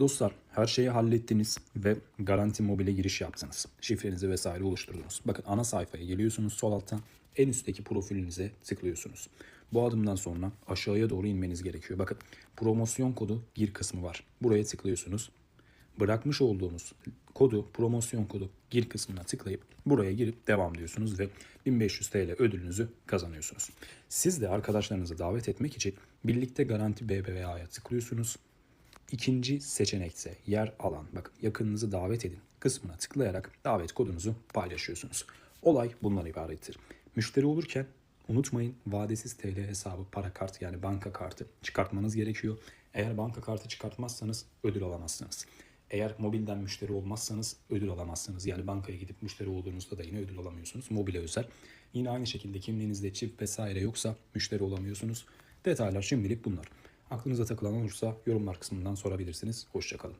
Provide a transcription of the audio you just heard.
Dostlar her şeyi hallettiniz ve Garanti Mobil'e giriş yaptınız. Şifrenizi vesaire oluşturdunuz. Bakın ana sayfaya geliyorsunuz sol alttan en üstteki profilinize tıklıyorsunuz. Bu adımdan sonra aşağıya doğru inmeniz gerekiyor. Bakın promosyon kodu gir kısmı var. Buraya tıklıyorsunuz. Bırakmış olduğunuz kodu, promosyon kodu gir kısmına tıklayıp buraya girip devam diyorsunuz ve 1500 TL ödülünüzü kazanıyorsunuz. Siz de arkadaşlarınızı davet etmek için birlikte Garanti BBVA'ya tıklıyorsunuz. İkinci seçenekse yer alan, bakın yakınınızı davet edin kısmına tıklayarak davet kodunuzu paylaşıyorsunuz. Olay bundan ibarettir. Müşteri olurken unutmayın vadesiz TL hesabı, para kart yani banka kartı çıkartmanız gerekiyor. Eğer banka kartı çıkartmazsanız ödül alamazsınız. Eğer mobilden müşteri olmazsanız ödül alamazsınız. Yani bankaya gidip müşteri olduğunuzda da yine ödül alamıyorsunuz. Mobile özel. Yine aynı şekilde kimliğinizde çip vesaire yoksa müşteri olamıyorsunuz. Detaylar şimdilik bunlar. Aklınıza takılan olursa yorumlar kısmından sorabilirsiniz. Hoşçakalın.